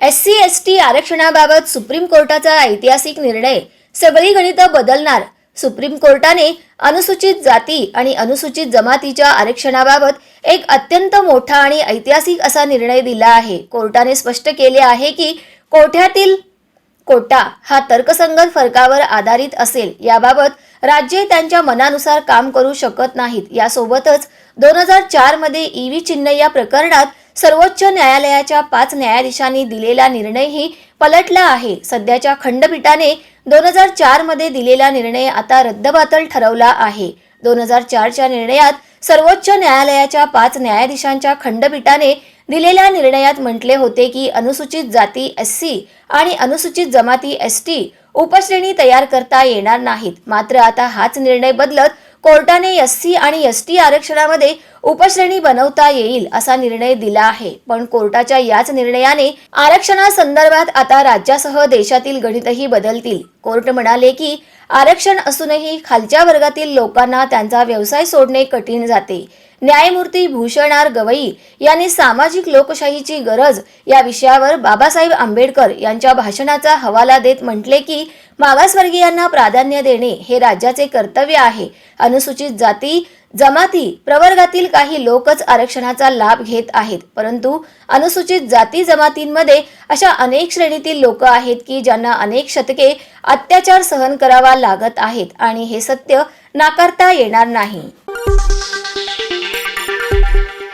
S C S T आरक्षणाबाबत supreme कोर्टाचा ऐतिहासिक निर्णय. सगळी गणितं बदलणार. सुप्रीम कोर्टाने अनुसूचित जाती आणि अनुसूचित जमातीच्या आरक्षणाबाबत एक अत्यंत मोठा आणि ऐतिहासिक असा निर्णय दिला आहे. कोर्टाने स्पष्ट केले आहे की कोठ्यातील कोटा हा तर्कसंगत फरकावर आधारित असेल. याबाबत राज्ये त्यांच्या मनानुसार काम करू शकत नाहीत. यासोबतच दोन हजार चारमध्ये ईव्ही चिन्ह या प्रकरणात सर्वोच्च न्यायालयाच्या पाच न्यायाधीशांनी दिलेला निर्णयही पलटला आहे. सध्याच्या खंडपीठाने दोन हजार चारमध्ये दिलेला निर्णय आता रद्दबातल ठरवला आहे. दोन हजार चारच्या निर्णयात सर्वोच्च न्यायालयाच्या पाच न्यायाधीशांच्या खंडपीठाने दिलेल्या निर्णयात म्हटले होते की अनुसूचित जाती एस सी आणि अनुसूचित जमाती एस टी उपश्रेणी तयार करता येणार नाहीत. मात्र आता हाच निर्णय बदलत कोर्टाने एस सी आणि एस टी आरक्षणामध्ये उपश्रेणी बनवता येईल असा निर्णय दिला आहे. पण कोर्टाच्या याच निर्णयाने आरक्षणासंदर्भात आता राज्यासह देशातील गणितही बदलतील. कोर्ट म्हणाले की आरक्षण असूनही खालच्या वर्गातील लोकांना त्यांचा व्यवसाय सोडणे कठीण जाते. न्यायमूर्ती भूषण आर गवई यांनी सामाजिक लोकशाहीची गरज या विषयावर बाबासाहेब आंबेडकर यांच्या भाषणाचा हवाला देत म्हटले की मागासवर्गीयांना प्राधान्य देणे हे राज्याचे कर्तव्य आहे. अनुसूचित जाती जमाती प्रवर्गातील काही लोकच आरक्षणाचा लाभ घेत आहेत. परंतु अनुसूचित जाती जमातींमध्ये अशा अनेक श्रेणीतील लोक आहेत की ज्यांना अनेक शतके अत्याचार सहन करावा लागत आहेत आणि हे सत्य नाकारता येणार नाही.